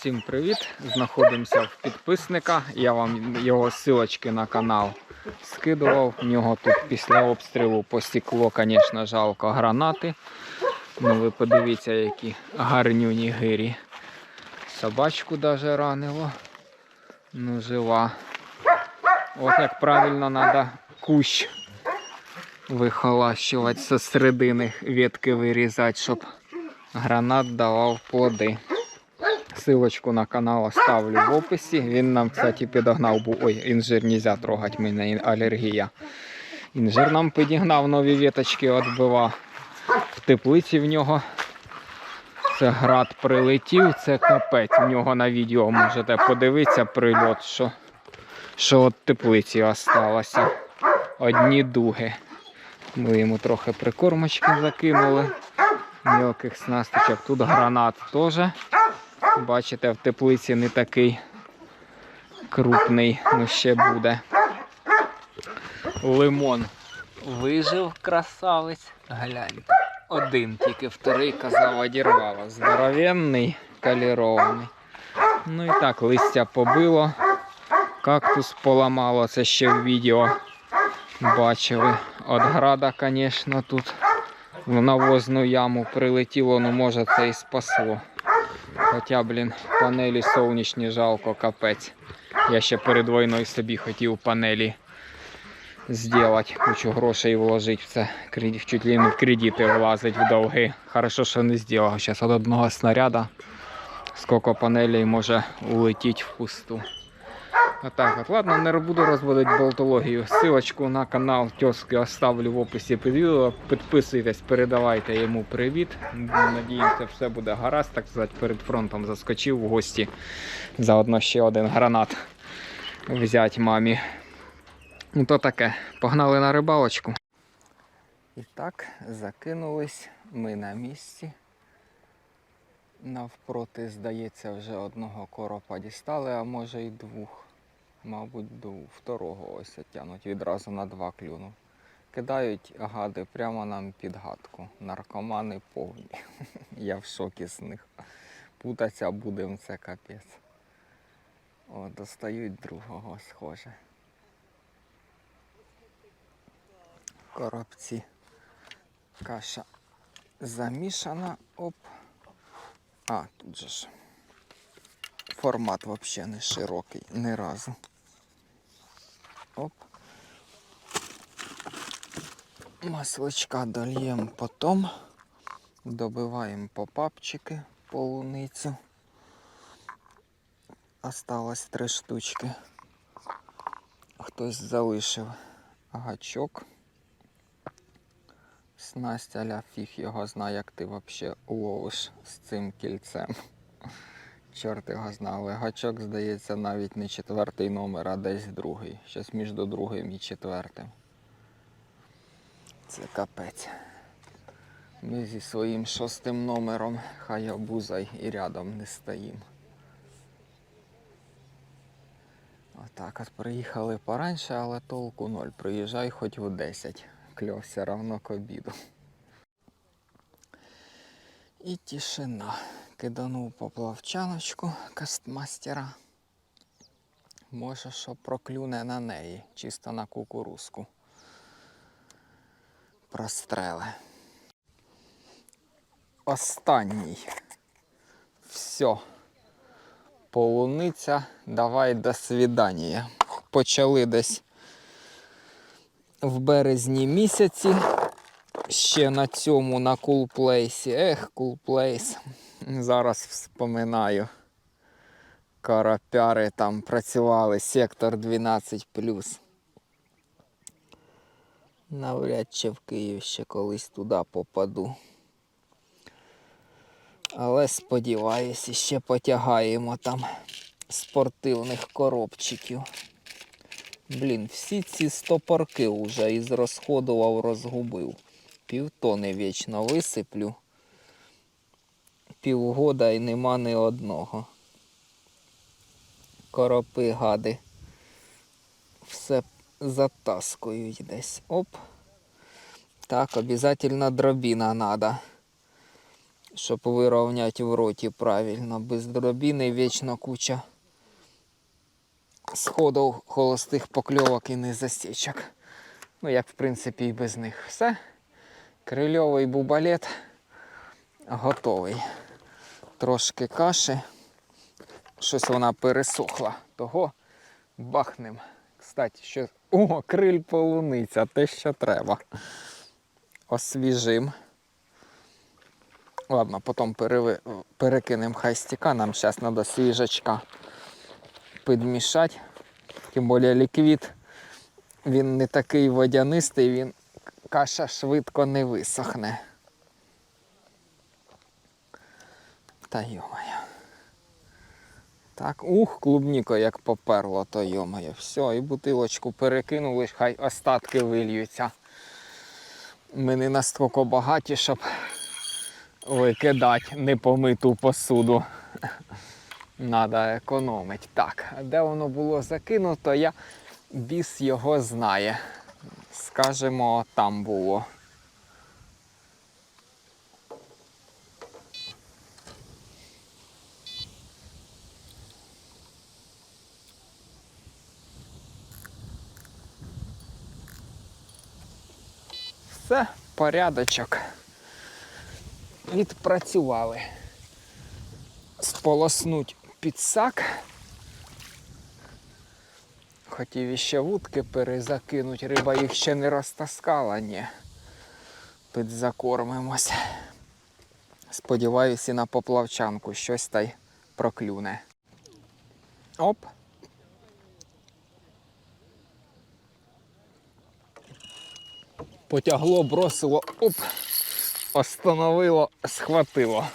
Всім привіт! Знаходимося в підписника. Я вам його силочки на канал скидував. В нього тут після обстрілу посікло, звісно, жалко гранати. Ну ви подивіться, які гарнюні гирі. Собачку даже ранило. Ну, жива. От як правильно треба кущ вихолащувати зі середини ветки вирізати, щоб гранат давав плоди. Силочку на канал оставлю в описі. Він нам, кстати, підогнав був. Ой, інжир нельзя трогати, мене алергія. Інжир нам підігнав нові віточки відбива. В теплиці в нього. Це град прилетів, це капець. В нього на відео можете подивитися прильот, що, що від теплиці осталося. Одні дуги. Ми йому трохи прикормочки закинули. Мілких снасточок. Тут гранат теж. Бачите, в теплиці не такий крупний, ну ще буде. Лимон вижив красавець. Гляньте. Один тільки вторий казав одірвало. Здоровенний, калірований. Ну і так, листя побило. Кактус поламало, це ще в відео бачили. От града, звісно, тут в навозну яму прилетіло, ну може це і спасло. Хоча, блін, панелі сонячні жалко, капець. Я ще перед війною собі хотів панелі зробити, кучу грошей вложити в це. Чуть ли не в кредити влазить в долги. Хорошо, що не зробив. Зараз від одного снаряда скільки панелей може улетіти в пусту. Отак от. Ладно, не буду розводити болтологію. Силочку на канал тьоски оставлю в описі під відео. Підписуйтесь, передавайте йому привіт. Надіємося, все буде гаразд, так сказати, перед фронтом заскочив в гості. Заодно ще один гранат взять мамі. Ну то таке. Погнали на рибалочку. І так, закинулись ми на місці. Навпроти, здається, вже одного коропа дістали, а може й двох. Мабуть, до второго ось тянуть відразу на два клюну. Кидають гади прямо нам під гадку. Наркомани повні. Я в шокі з них. Путаться будем, це капець. О, достають другого, схоже. Коробці. Каша замішана. Оп. А, тут же ж. Формат взагалі не широкий, ні разу. Оп. Масличка дольємо потом. Добиваємо попапчики, полуницю. Осталось три штучки. Хтось залишив гачок. Снасть аля фіг його знає, як ти взагалі ловиш з цим кільцем. Чорт його знали. Гачок, здається, навіть не четвертий номер, а десь другий. Щось між другим і четвертим. Це капець. Ми зі своїм шостим номером хай обузай і рядом не стоїмо. Отак от приїхали пораньше, але толку ноль. Приїжджай хоч в 10. Кльов все равно к обіду. І тишина. Киданув поплавчаночку кастмастера. Може, що проклюне на неї, чисто на кукурузку. Простреле. Останній. Все. Полуниця, давай до свидання. Почали десь в березні місяці. Ще на цьому на кулплейсі. Ех, кулплейс. Зараз вспоминаю. Карапяри там працювали, сектор 12 Навряд чи в Київ ще колись туди попаду. Але сподіваюся, ще потягаємо там спортивних коробчиків. Блін, всі ці стопорки вже із розходував, розгубив. Півтони вічно висиплю. Півгода і нема ні одного. Коропи гади. Все затаскують десь. Оп. Так, обов'язково дробіна треба. щоб вирівняти в роті правильно, без дробіни вічно куча сходів холостих покльовок і незасічок. Ну, як в принципі і без них. Все. Крильовий бубалет готовий. Трошки каші. Щось вона пересохла. Того бахнем. Кстати, що. О, криль полуниця, те, що треба. Освіжим. Ладно, потім переви... перекинемо хай стіка, нам зараз треба свіжачка підмішати. Тим більше ліквід, він не такий водянистий, він каша швидко не висохне. Та йомаю. Так, ух, клубніко як поперло, то йомаю. Все, і бутилочку перекинули, хай остатки вильються. Ми не настільки багаті, щоб викидати непомиту посуду. Надо економити. Так, де воно було закинуто, я біс його знає. Скажемо, там було. Все, порядочок. Відпрацювали. Сполоснуть підсак. Хотів іще вудки перезакинуть, риба їх ще не розтаскала, ні. Підзакормимось. Сподіваюся, і на поплавчанку щось та й проклюне. Оп. Потягло, бросило, оп, остановило, схватило.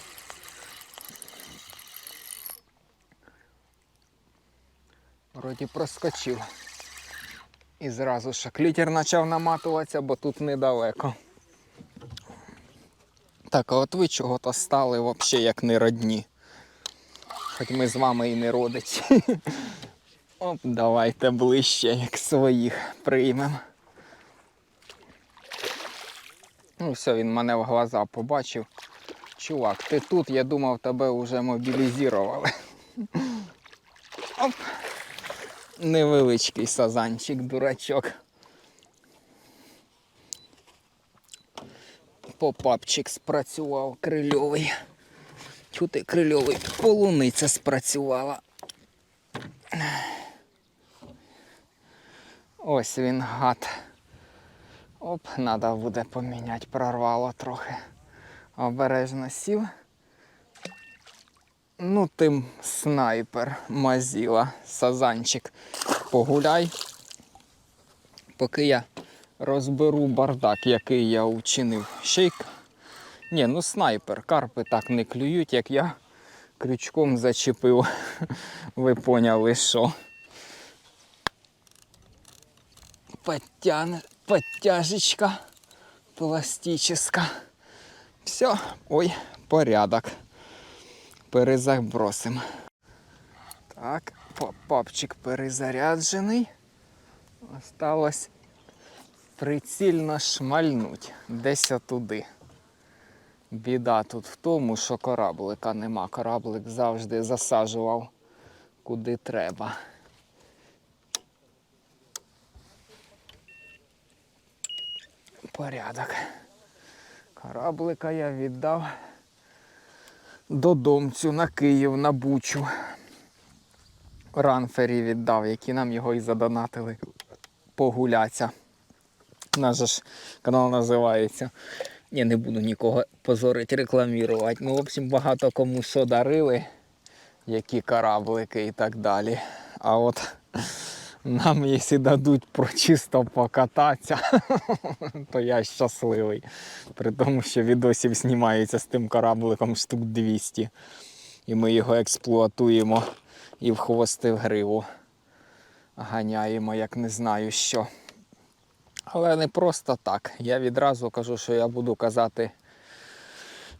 Вроді проскочив. І зразу ж клітер почав наматуватися, бо тут недалеко. Так, а от ви чого-то стали взагалі як не родні. Хоч ми з вами і не родичі. Оп, давайте ближче, як своїх приймемо. Ну, все, він мене в глаза побачив. Чувак, ти тут, я думав, тебе вже мобілізували. Оп. Невеличкий сазанчик, дурачок. Попапчик спрацював крильовий. Чути крильовий полуниця спрацювала. Ось він гад. Оп, треба буде поміняти, прорвало трохи. Обережно сів. Ну, тим снайпер мазіла, сазанчик. Погуляй. Поки я розберу бардак, який я учинив. Ще й... к- Ні, ну снайпер. Карпи так не клюють, як я крючком зачепив. Ви поняли, що. Подтяне, подтяжечка пластическа. Все, ой, порядок перезабросимо. Так, попапчик перезаряджений. Осталось прицільно шмальнуть десь отуди. Біда тут в тому, що кораблика нема. Кораблик завжди засаджував куди треба. Порядок. Кораблика я віддав додомцю на Київ на Бучу. Ранфері віддав, які нам його і задонатили погуляться. Наш ж канал називається. Ні, не буду нікого позорити, рекламувати. Ну, в общем, багато кому що дарили, які кораблики і так далі. А от нам, якщо дадуть про чисто покататися, то я щасливий. При тому, що відосів знімається з тим корабликом штук 200. І ми його експлуатуємо і в хвости в гриву. Ганяємо, як не знаю що. Але не просто так. Я відразу кажу, що я буду казати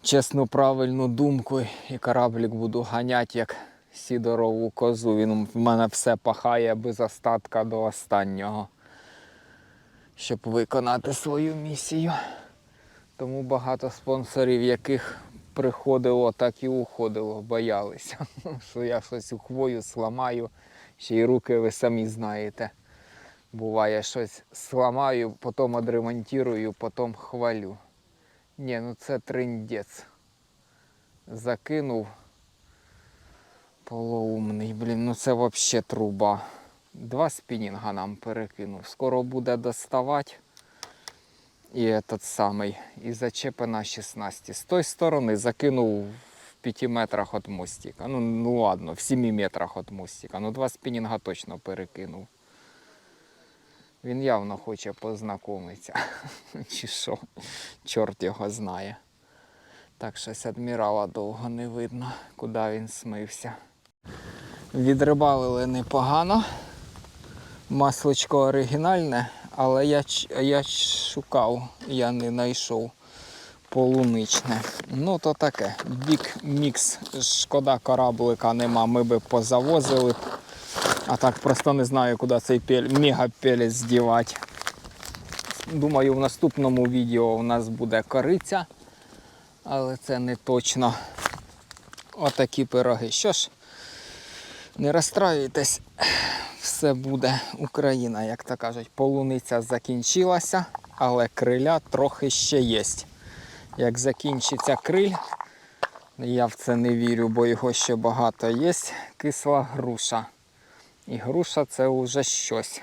чесну правильну думку і кораблік буду ганяти як сідорову козу. Він в мене все пахає без остатка до останнього, щоб виконати свою місію. Тому багато спонсорів, яких приходило, так і уходило, боялися, що я щось у хвою сламаю, ще й руки ви самі знаєте. Буває, щось сламаю, потім відремонтую, потім хвалю. Ні, ну це триндець. Закинув. Полоумний, блін, ну це взагалі труба. Два спінінга нам перекинув. Скоро буде доставати. І этот самий. І зачепи на 16. З тої сторони закинув в 5 метрах від мостика. Ну, ну ладно, в 7 метрах від мостика. Ну два спінінга точно перекинув. Він явно хоче познайомитися. Чи що? Чорт його знає. Так щось адмірала довго не видно, куди він смився. Відрибалили непогано. Масличко оригінальне, але я, я шукав, я не знайшов полуничне. Ну то таке. Бік мікс. Шкода кораблика нема, ми би позавозили. А так просто не знаю, куди цей мегапелець здівати. Думаю, в наступному відео у нас буде кориця, але це не точно. Отакі пироги. Що ж, не розстраюйтесь, все буде Україна, як то кажуть. Полуниця закінчилася, але криля трохи ще є. Як закінчиться криль, я в це не вірю, бо його ще багато є. Кисла груша. І груша це вже щось.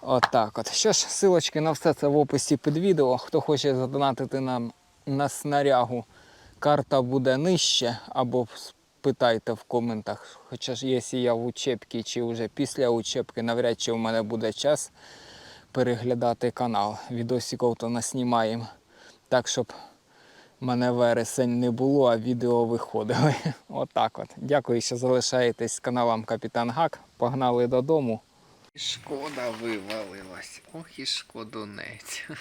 Отак от. Що ж, силочки на все це в описі під відео. Хто хоче задонатити нам на снарягу, карта буде нижче, або питайте в коментах. Хоча ж якщо я в учебці чи вже після учебки, навряд чи в мене буде час переглядати канал. Відосиків то наснімаємо. Так, щоб мене вересень не було, а відео виходили. Отак от. Дякую, що залишаєтесь з каналом Капітан Гак. Погнали додому. Шкода вивалилась. Ох і шкодунець.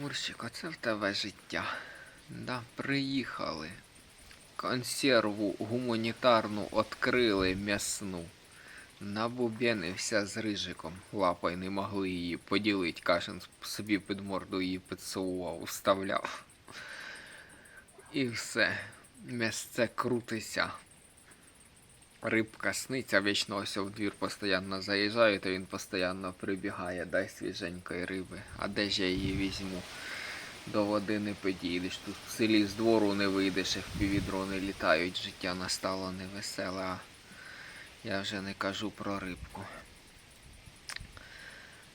Мурчик, оце в тебе життя. Да, приїхали. Консерву гуманітарну відкрили м'ясну. Набубенився з рижиком. Лапой не могли її поділить. Кашин собі під морду її підсовував, вставляв. І все. М'ясце крутиться. Рибка сниться, вічно ось в двір постійно заїжджаю, то він постійно прибігає, дай свіженької риби. А де ж я її візьму? До води не підійдеш. Тут в селі з двору не вийдеш, як піввідро не літають, життя настало невеселе, а я вже не кажу про рибку.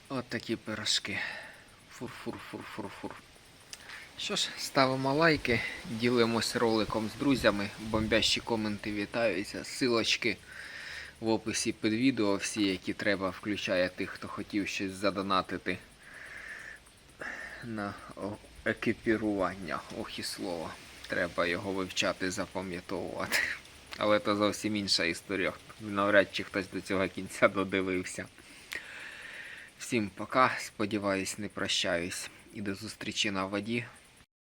От такі пирожки. Фур-фур-фур-фур-фур. Що ж, ставимо лайки, ділимось роликом з друзями, бомбящі коменти вітаються, силочки в описі під відео, всі, які треба, включає тих, хто хотів щось задонатити на екіпірування. Ох і слово. Треба його вивчати, запам'ятовувати. Але це зовсім інша історія. Навряд чи хтось до цього кінця додивився. Всім пока. Сподіваюсь, не прощаюсь. І до зустрічі на воді.